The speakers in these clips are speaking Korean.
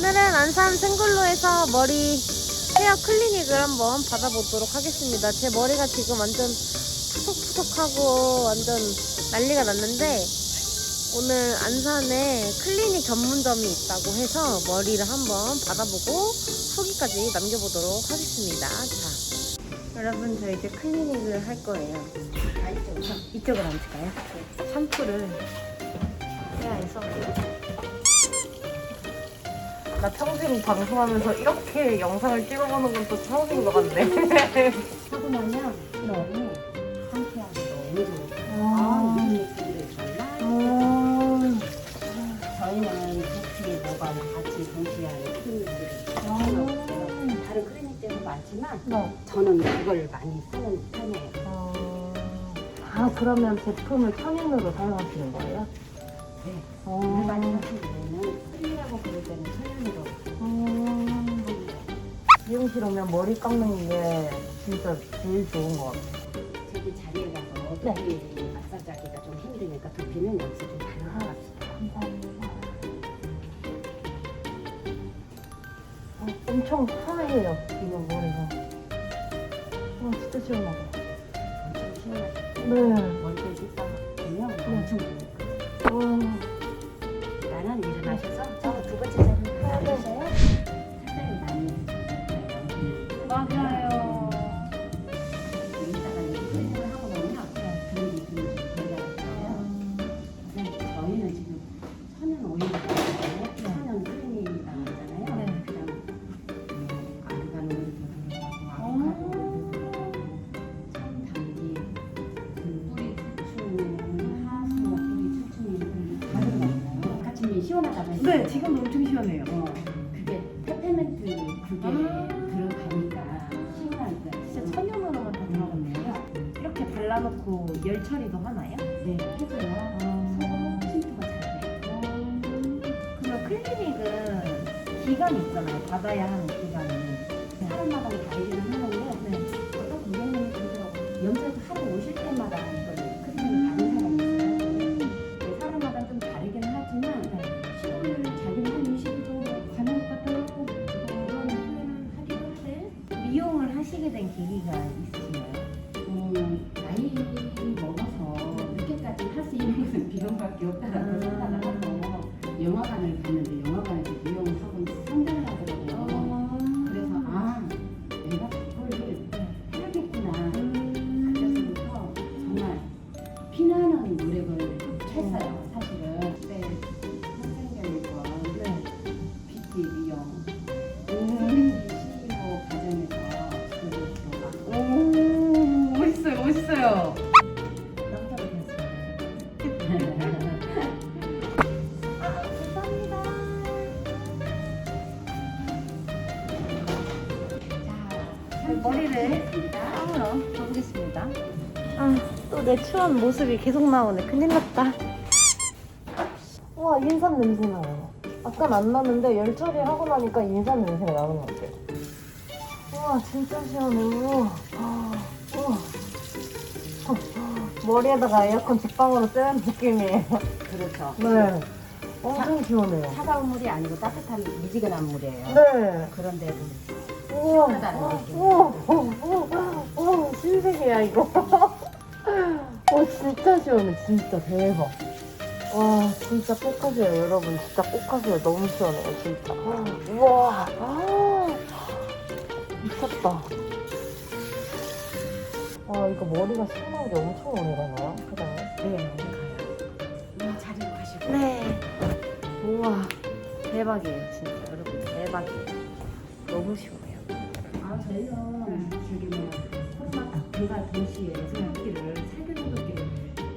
오늘은 안산 생글로에서 머리 헤어 클리닉을 한번 받아보도록 하겠습니다. 제 머리가 지금 완전 푸석푸석하고 완전 난리가 났는데 오늘 안산에 클리닉 전문점이 있다고 해서 머리를 한번 받아보고 후기까지 남겨보도록 하겠습니다. 자, 여러분 저 이제 클리닉을 할 거예요. 이쪽으로 앉을까요? 샴푸를 나 평생 방송하면서 이렇게 영상을 찍어보는 건 또 처음인 것 같네. 하고 나면 너무 상쾌하고 너무 좋아요. 아. 아, 이런 느낌도 정말. 저희는 두피 모발 같이 동시에 하는 클리닉들이 있어요. 다른 클리닉들도 많지만 네. 저는 그걸 많이 쓰는 편이에요. 어... 아 그러면 제품을 천연으로 사용하시는 거예요? 네. 어... 일반인 같은 경우는 클리라고 부를 때는 천연으로 음... 미용실 오면 머리 깎는 게 진짜 제일 좋은 것 같아요. 저기 자리에 가서 네. 두피 마사지 하기가 좀 힘드니까 두피는 여기서 좀 다녀갑시다. 감사합니다. 어, 엄청 하얘요, 이거 머리가. 와, 진짜 시원하다. 엄청 시원하죠. 네. 클리닉을 하고 저희는 지금 천연 오일이잖아요. 천연 클리닉이라고 하잖아요. 네. 그다음 음, 아르간 오일도 들어가고 아보카도 오일도 들어가고 참담기 그 뿌리 추충 하수 뿌리 추충이 다 들어가잖아요. 같이 시원하다고 했어요. 네, 지금도 엄청 시원해요. 어, 그게 페페멘트 그게 들 발라놓고 열 처리도 하나요? 네, 해줘야 서로 침투가 잘 돼요. 그러면 클리닉은 기간이 있잖아요. 받아야 하는 기간이. 사람마다 다르기는 하는데 어떤 고객님이 그러더라고요. 염색을 하러 오실 때마다 이걸 크림을 받는 사람이 있어요. 네, 사람마다 좀 다르긴 하지만 시간을 자기는 한 20도 가는 것 같아요. 그런 표현을 하긴 한데 미용을 하시게 된 계기가 있으신가요? 음, 나이 먹어서 늦게까지 할 수 있는 것은 비용밖에 없다라고 음. 생각을 하고 영화관을 갔는데 영화관에서 상담을 머리를 했습니다. 쌍으로 가보겠습니다. 아, 또 내 추한 모습이 계속 나오네. 큰일 났다. 와, 인삼 냄새 나요. 아까 안 나는데 열 처리하고 나니까 인삼 냄새가 나는 것 같아요. 와, 진짜 시원해. 우와. 아, 우와. 어, 머리에다가 에어컨 직방으로 쐬는 느낌이에요. 그렇죠. 네. 엄청 시원해요. 차가운 물이 아니고 따뜻한 미지근한 물이에요. 네. 그런데도 우와. 우와. 우와. 우와. 신세계야, 이거. 어, 진짜 시원해. 진짜 대박. 와, 진짜 꼭 하세요, 여러분. 진짜 꼭 하세요. 너무 시원해요, 진짜. 우와. 아, 미쳤다. 와, 이거 머리가 시원한 게 엄청 오래 가나요? 그냥. 네, 가요. 이 자리로 가시고. 네. 우와. 대박이에요, 진짜. 여러분, 대박이에요. 너무 시원해요. 아, 저희는 저기 뭐 코로나 배가 동시에 살균 소독기를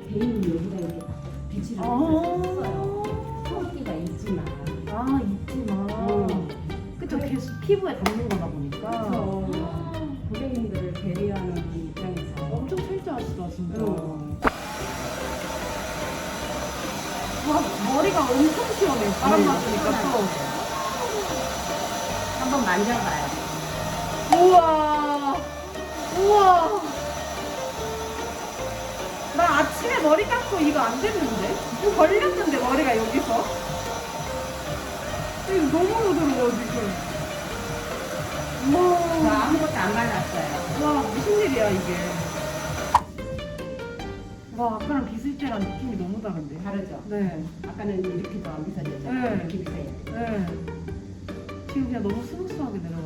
개인 여기다 이렇게 비치를 했어요. 소독기가 있지만. 아, 있지만. 어. 그쵸, 계속 피부에 닿는 거다 보니까. 그래서 고객님들을 배려하는 입장에서 엄청 철저하시다, 진짜. 어. 와, 머리가 엄청 시원해. 바람 네, 맞으니까 또. 한번 만져봐요. 우와. 우와. 나 아침에 머리 감고 이거 안 됐는데? 이거 걸렸는데, 머리가 여기서? 지금 너무 부드러워 지금. 저 와, 아무것도 안 발랐어요. 와 무슨 일이야 이게. 와 아까랑 빗을 때랑 느낌이 너무 다른데. 다르죠? 네, 아까는 이렇게 도 안 비싸졌죠? 네. 이렇게 비싸요. 네. 지금 그냥 너무 스무스하게 내려가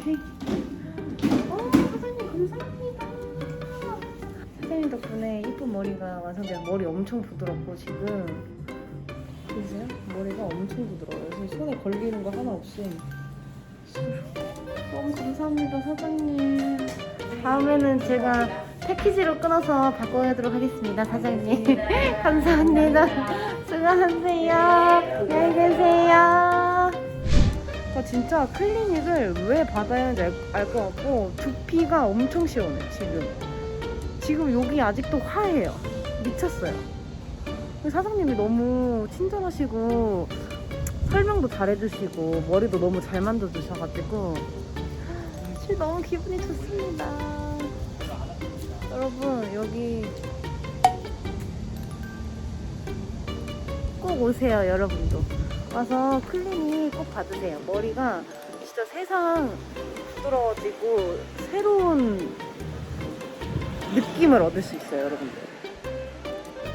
사장님 감사합니다. 사장님 덕분에 이쁜 머리가 완성돼요. 머리 엄청 부드럽고 지금 보세요? 머리가 엄청 부드러워요. 그래서 손에 걸리는 거 하나 없이. 너무 감사합니다, 사장님. 다음에는 제가 패키지로 끊어서 바꿔야도록 하겠습니다, 사장님. 감사합니다. 수고하세요. 안녕히 계세요. 아, 진짜 클리닉을 왜 받아야 하는지 알 것 같고 두피가 엄청 시원해 지금. 지금 여기 아직도 화해요. 미쳤어요. 사장님이 너무 친절하시고 설명도 잘해주시고 머리도 너무 잘 만들어주셔가지고 사실 너무 기분이 좋습니다. 여러분 여기 꼭 오세요 여러분도 와서 클리닉 꼭 받으세요. 머리가 진짜 세상 부드러워지고 새로운 느낌을 얻을 수 있어요, 여러분들.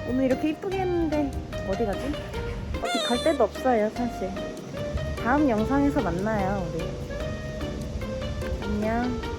오늘 이렇게 이쁘게 했는데 어디 가지? 어디 갈 데도 없어요, 사실. 다음 영상에서 만나요, 우리. 안녕.